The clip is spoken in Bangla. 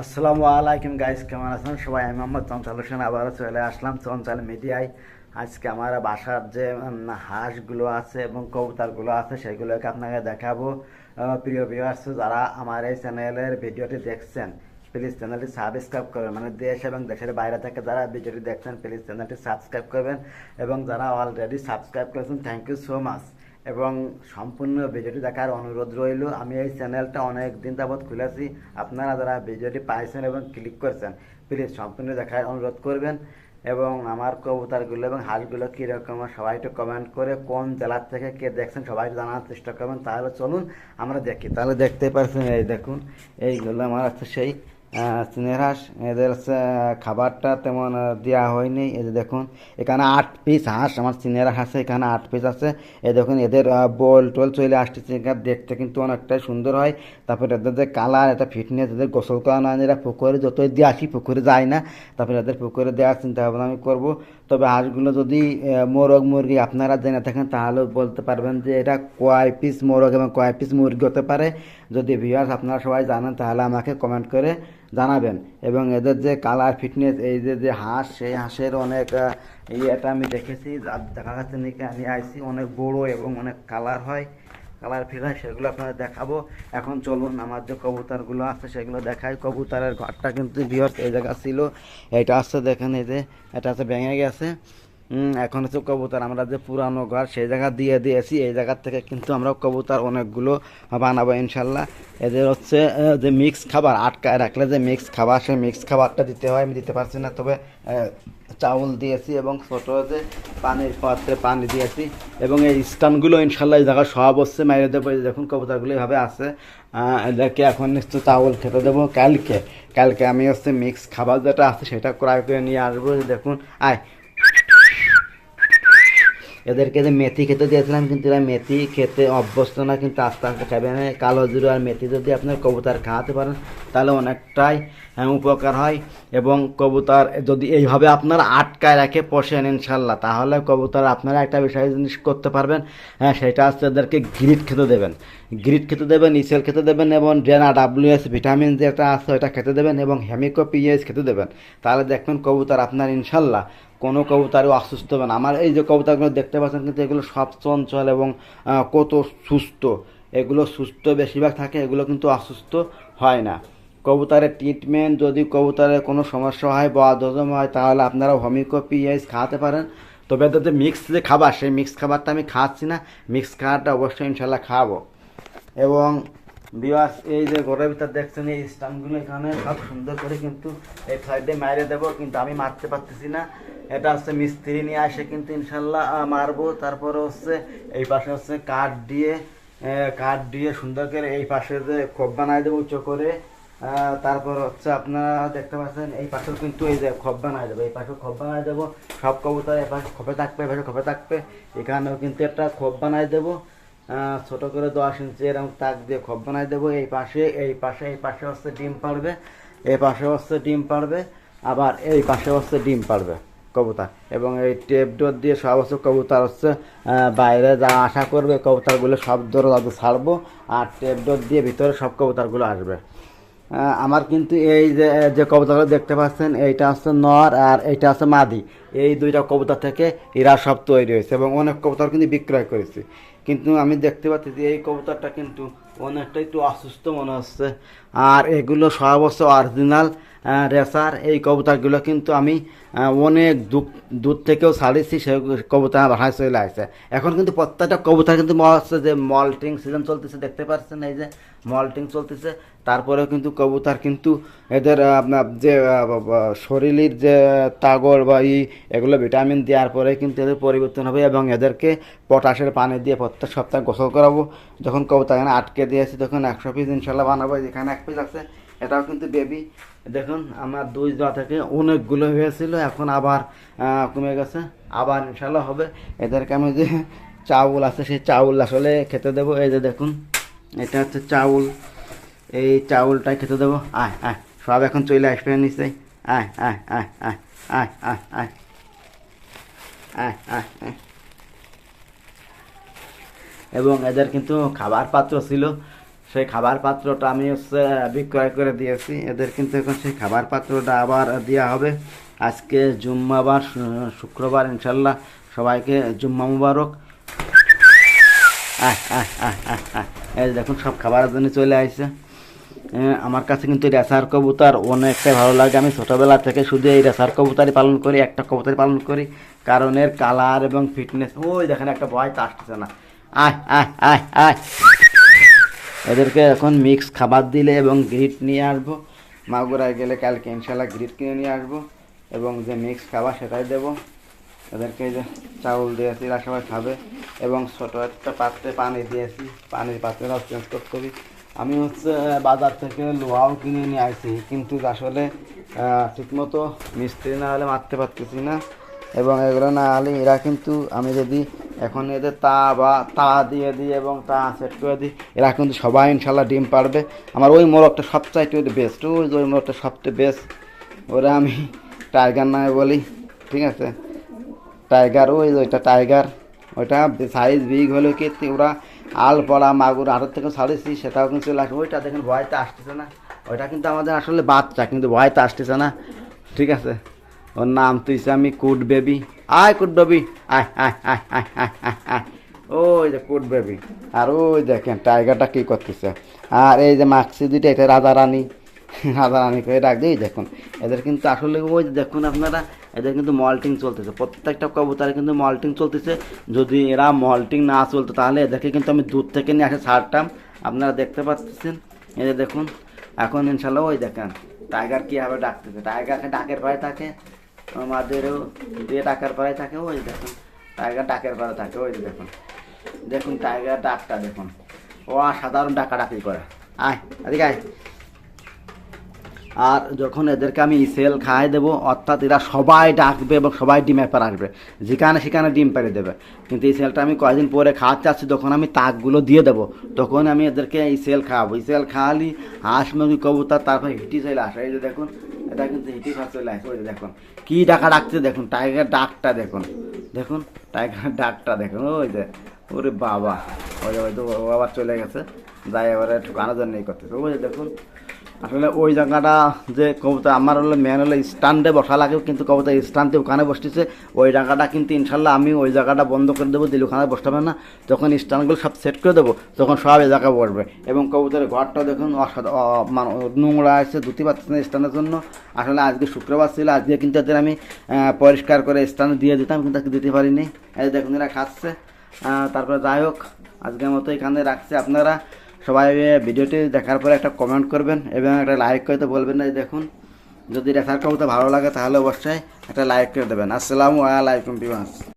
আসসালামু আলাইকুম গাইস কেমন আছেন? সবাই, আমি মোহাম্মদ চঞ্চল হোসেন, আবারও চলে আসলাম চঞ্চল মিডিয়ায়। আজকে আমার বাসার যে হাঁসগুলো আছে এবং কবুতারগুলো আছে, সেগুলোকে আপনাকে দেখাবো। প্রিয় ভিউয়ার্স যারা আমার এই চ্যানেলের ভিডিওটি দেখছেন প্লিজ চ্যানেলটি সাবস্ক্রাইব করবেন। মানে দেশ এবং দেশের বাইরে থেকে যারা ভিডিওটি দেখছেন প্লিজ চ্যানেলটি সাবস্ক্রাইব করবেন। এবং যারা অলরেডি সাবস্ক্রাইব করেছেন থ্যাংক ইউ সো মাচ এবং সম্পূর্ণ ভিডিওটি দেখার অনুরোধ রইল। আমি এই চ্যানেলটা অনেক দিন যাবৎ খুলেছি। আপনারা যারা ভিডিওটি পাইছেন এবং ক্লিক করছেন, প্লিজ সম্পূর্ণ দেখার অনুরোধ করবেন। এবং আমার কবুতরগুলো এবং হাঁসগুলো কীরকম সবাই একটু কমেন্ট করে কোন জেলার থেকে কে দেখছেন, সবাই জানার চেষ্টা করবেন। তাহলে চলুন আমরা দেখি। তাহলে দেখতে পাচ্ছেন এই দেখুন, এইগুলো আমার হচ্ছে সেই হাঁস এদের খাবারটা তেমন দেওয়া হয়নি। এই যে দেখুন, এখানে আট পিস হাঁস, আমার চীনের হাঁসে এখানে আট পিস আছে। এ দেখুন, এদের বল টল চলে আসতেছে। দেখতে কিন্তু অনেকটাই সুন্দর হয়। তারপরে এদের যে কালার এটা ফিটনেস এদের গোসল করানো হয় এরা পুকুরে যতই দিয়ে আসি, পুকুরে যায় না। তারপরে এদের পুকুরে দেওয়ার চিন্তা ভাবনা আমি করব। তবে হাঁসগুলো যদি মোরগ মুরগি আপনারা জেনে থাকেন, তাহলে বলতে পারবেন যে এটা কয় পিস মোরগ এবং কয় পিস মুরগি হতে পারে। যদি ভিউয়ার্স আপনারা সবাই জানেন, তাহলে আমাকে কমেন্ট করে জানাবেন। এবং এদের যে কালার ফিটনেস এই যে যে হাঁস, সেই হাঁসের অনেক এটা আমি দেখেছি। দেখা যাচ্ছে নাকি আমি আইসি অনেক বড় এবং অনেক কালার হয়। কালার ফিল সেগুলো আপনারা দেখাবো। এখন চলুন আমার যে কবুতরগুলো আছে, সেগুলো দেখাই। কবুতরের ঘরটা কিন্তু বিহর এই জায়গা ছিল। এটা আসছে দেখেন এই যে, এটা আছে ভেঙে গেছে। এখন হচ্ছে কবুতর। আমরা যে পুরানো ঘর, সেই জায়গা দিয়ে দিয়েছি। এই জায়গার থেকে কিন্তু আমরা কবুতর অনেকগুলো বানাবো ইনশাল্লাহ। এদের হচ্ছে যে মিক্স খাবার, আটকায় রাখলে যে মিক্স খাবার, সেই মিক্স খাবারটা দিতে হয়। আমি দিতে পারছি না, তবে চাউল দিয়েছি এবং ছোট যে পানির পাত্রে পানি দিয়েছি। এবং এই স্টানগুলো ইনশাল্লাহ এই জায়গায় সব হচ্ছে মাইরে দেবো। দেখুন কবুতরগুলো এভাবে আছে। এদেরকে এখন নিশ্চয় চাউল খেতে দেবো কালকে। কালকে আমি হচ্ছে মিক্স খাবার যেটা আছে সেটা ক্রয় করে নিয়ে আসব। দেখুন, আয় এদেরকে যে মেথি খেতে দিয়েছিলাম, কিন্তু এরা মেথি খেতে অভ্যস্ত না, কিন্তু আস্তে আস্তে খাবে। কালো জিরো আর মেথি যদি আপনার কবুতর খাওয়াতে পারেন তাহলে অনেকটাই হ্যাঁ, উপকার হয়। এবং কবুতর যদি এইভাবে আপনারা আটকায় রাখে পোষেন ইনশাল্লাহ তাহলে কবুতর আপনারা একটা বিষয় জিনিস করতে পারবেন হ্যাঁ সেটা হচ্ছে এদেরকে গ্রিট খেতে দেবেন। গ্রিট খেতে দেবেন ইসেল খেতে দেবেন এবং ডেনা ডাব্লিউএস ভিটামিন যেটা আছে ওটা খেতে দেবেন এবং হেমিকো পিএস খেতে দেবেন। তাহলে দেখবেন কবুতর আপনার ইনশাল্লাহ কোনো কবুতরও অসুস্থ হবে না। আমার এই যে কবুতরগুলো দেখতে পাচ্ছেন কিন্তু এগুলো সব চঞ্চল এবং কত সুস্থ। এগুলো সুস্থ বেশিরভাগ থাকে এগুলো কিন্তু অসুস্থ হয় না। কবুতরের ট্রিটমেন্ট যদি কবুতরের কোনো সমস্যা হয় বা দজম হয়, তাহলে আপনারা হোমিকো পিএস খাওয়াতে পারেন। তবে যে মিক্স যে খাবার, সেই মিক্স খাবারটা আমি খাচ্ছি না। মিক্স খাবারটা অবশ্যই ইনশাল্লাহ খাওয়াবো। এবং বিবাস এই যে ঘরের ভিতর দেখছেন, এই স্টাম্পগুলো এখানে সব সুন্দর করে কিন্তু এই সাইডে মাইরে দেবো, কিন্তু আমি মারতে পারতেছি না। এটা হচ্ছে মিস্ত্রি নিয়ে আসে কিন্তু ইনশাল্লাহ মারবো। তারপরে হচ্ছে এই পাশে হচ্ছে কাঠ দিয়ে কাঠ দিয়ে সুন্দর করে এই পাশে যে খোপ বানাই দেবো উঁচু করে। তারপর হচ্ছে আপনারা দেখতে পাচ্ছেন, এই পাশেও কিন্তু এই যে খোপ বানাই দেবো, এই পাশেও খোপ বানাই দেবো, সব কবুতর এই পাশে খোপে থাকবে এই পাশে খোপে থাকবে, এখানেও কিন্তু একটা খোপ বানাই দেবো ছোট করে দশ ইঞ্চি এরকম তাক দিয়ে খোপ বানাই দেবো, এই পাশে এই পাশে এই পাশে হচ্ছে ডিম পাড়বে এই পাশে হচ্ছে ডিম পাড়বে, আবার এই পাশে হচ্ছে ডিম পাড়বে কবুতর, এবং এই টেপ ডোর দিয়ে সব হচ্ছে কবুতর হচ্ছে বাইরে যা আশা করবে কবুতরগুলো সব দরজা ছাড়বো, আর টেপ ডোর দিয়ে ভিতরে সব কবুতরগুলো আসবে। আমার কিন্তু এই যে যে কবুতরগুলো দেখতে পাচ্ছেন, এইটা হচ্ছে নর আর এইটা হচ্ছে মাদি। এই দুইটা কবুতর থেকে এরা সব তৈরি হয়েছে এবং অনেক কবুতর কিন্তু বিক্রয় করেছে। কিন্তু আমি দেখতে পাচ্ছি যে এই কবুতরটা কিন্তু অনেকটা একটু অসুস্থ মনে হচ্ছে। আর এগুলো সর্বোচ্চ অরিজিনাল রেসার এই কবুতরগুলো কিন্তু আমি অনেক দূর দূর থেকেও ছাড়িয়েছি কবুতর আমার বাসায় চলে আসছে। এখন কিন্তু প্রত্যেকটা কবুতর কিন্তু হচ্ছে যে মল্টিং সিজন চলতেছে, দেখতে পাচ্ছেন এই যে মল্টিং চলতেছে। তারপরেও কিন্তু কবুতর কিন্তু এদের আপনার যে শরীরের যে তাগর বা ই, এগুলো ভিটামিন দেওয়ার পরে কিন্তু এদের পরিবর্তন হবে এবং এদেরকে পটাশের পানি দিয়ে প্রত্যেক সপ্তাহে গোসল করাবো। যখন কবুতর এখানে আটকে দিয়েছি তখন একশো পিস ইনশাল্লাহ বানাবো। এখানে এক পিস আছে, এটাও কিন্তু বেবি দেখুন, আমার দুই জোড়া থেকে অনেকগুলো হয়েছিল, এখন আবার কমে গেছে। আবার ইনশাল্লাহ হবে। এদেরকে আমি যে চাউল আছে, সেই চাউল আসলে খেতে দেবো। এই যে দেখুন, এটা হচ্ছে চাউল। এই চাউলটাই খেতে দেবো। আয় আয়, সব এখন চলে আসবে নিশ্চয়ই আয় আয় আয় আয় আয় আয় আয় আয় আয় আয়। এবং এদের কিন্তু খাবার পাত্র ছিল। সেই খাবার পাত্রটা আমি হচ্ছে বিক্রয় করে দিয়েছি। এদের কিন্তু এখন সেই খাবার পাত্রটা আবার দেওয়া হবে। আজকে জুম্মাবার শুক্রবার ইনশাল্লাহ সবাইকে জুম্মা মুবারক। এই দেখুন, সব খাবারের জন্য চলে আসছে আমার কাছে কিন্তু রেসার কবুতর অনেকটাই ভালো লাগে। আমি ছোটোবেলা থেকে শুধু এই রেসার কবুতরই পালন করি, একটা কবুতরই পালন করি। কারণ এর কালার এবং ফিটনেস, ওই দেখেন, একটা ভয় তো আসতেছে না। আয় আয় আয় আয় এদেরকে এখন মিক্স খাবার দিলে এবং গ্রিট নিয়ে আসব। মাগুরায় গেলে কালকে ইনশাল্লাহ গ্রিট কিনে নিয়ে আসব। এবং যে মিক্স খাবার সেটাই দেবো। এদেরকে যে চাউল দিয়েছি এরা সবাই খাবে। এবং ছোটো একটা পাত্রে পানি দিয়েছি। পানির পাত্রটাও চেঞ্জ করতে হবে। আমি হচ্ছে বাজার থেকে লোহাও কিনে নিয়ে আসি কিন্তু আসলে ঠিকমতো মিস্ত্রি না হলে মারতে পারতেছি না। এবং এগুলো না হলে এরা কিন্তু আমি যদি এখন এদের তা বা তা দিয়ে দিই এবং তা সেট করে দিই, এরা কিন্তু সবাই ইনশাল্লাহ ডিম পারবে। আমার ওই মোরগটা সবচাইতে বেস্ট ওই ওই মোরগটা সবচেয়ে বেস্ট ওরা আমি টাইগার নামে বলি, ঠিক আছে? টাইগার ওই ওইটা টাইগার ওইটা সাইজ বিগ হলেও কি ওরা আল পড়া মাগুর আড়ত থেকে ছাড়েছি, সেটাও কিন্তু আসে ওইটা দেখেন ভয়তে আসতেছে না। ওইটা কিন্তু আমাদের আসলে বাচ্চা, কিন্তু ভয়তে আসতেছে না। ঠিক আছে? ওর নাম তুইছে আমি কুড বেবি। আয় কুড বেবি, আয় আয় আয় আয় আয় ওই যে কুট বেবি। আর ওই দেখেন, টাইগারটা কী করতেছে? আর এই যে মাক্সি দুইটা, এটা রাজা রানী। রাজা রানী করে ডাক দিই দেখুন। এদের কিন্তু আসলে ওই দেখুন আপনারা, এদের কিন্তু মল্টিং চলতেছে। প্রত্যেকটা কবুতারে কিন্তু মল্টিং চলতেছে। যদি এরা মল্টিং না চলতো, তাহলে এদেরকে কিন্তু আমি দূর থেকে নিয়ে আসে ছাড়তাম। আপনারা দেখতে পাচ্ছেন? এদের দেখুন, এখন ইনশাল্লাহ ওই দেখেন, টাইগার কীভাবে ডাকতেছে? টাইগারকে ডাকের পায়ে থাকে। আমাদেরও যে ডাকার পাড়ায় থাকে, ওই দেখুন। টাইগার ডাকের পাড়ায় থাকে, ওই দেখুন। দেখুন, টাইগার ডাকটা দেখুন। ও সাধারণ ডাকা ডাকি করে। আয় আদিকে আয়। আর যখন এদেরকে আমি সেল খাই দেবো, অর্থাৎ এরা সবাই ডাকবে এবং সবাই ডিমের পার আসবে। যেখানে সেখানে ডিম পেরে দেবে। কিন্তু এই সেলটা আমি কয়েকদিন পরে খাওয়াতে আসছি তখন আমি তাকগুলো দিয়ে দেবো। তখন আমি এদেরকে এই সেল খাওয়াবো। এই সেল খাওয়ালি হাঁস, মুরগি, কবুতর, তারপর হিটি চলে আসে। এই যে দেখুন, এটা কিন্তু হিটি খাওয়া চলে আসে। ওই যে দেখুন, কী ডাকা ডাকছে দেখুন, টাইগার ডাকটা দেখুন। দেখুন, টাইগার ডাকটা দেখুন, ওই যে, ওরে বাবা। ওই যে, ওই তো আবার চলে গেছে। যাই, এবারে ঠুকানোর জন্য এই করতেছে। ওই যে দেখুন আসলে ওই জায়গাটা যে কবিতা আমার হলো মেন হলো স্ট্যান্ডে বসা লাগে, কিন্তু কবিতা স্ট্যান্ডে ওখানে বসতেছে। ওই জায়গাটা কিন্তু ইনশাল্লাহ আমি ওই জায়গাটা বন্ধ করে দেবো, দিলে ওখানে বসতে না। যখন স্ট্যান্ডগুলো সব সেট করে দেবো, তখন সব এই জায়গায় বসবে এবং কবুতরের ঘরটা দেখুন মানে নোংরা আছে, ধুতি পাচ্ছে না স্ট্যান্ডের জন্য। আসলে আজকে শুক্রবার ছিল, আজকে কিন্তু এদের আমি পরিষ্কার করে স্ট্যান্ড দিয়ে দিতাম, কিন্তু আজকে দিতে পারিনি। এই দেখুন এরা খাচ্ছে। তারপরে যাই হোক, আজকের মতো এখানে রাখছে আপনারা। সবাই ভিডিওটি দেখার পরে একটা কমেন্ট করবেন এবং একটা লাইক করতে বলবেন না দেখুন। যদি রেফার কবুতর ভালো লাগে তাহলে অবশ্যই একটা লাইক করে দেবেন। আসসালামু আলাইকুম বিমাস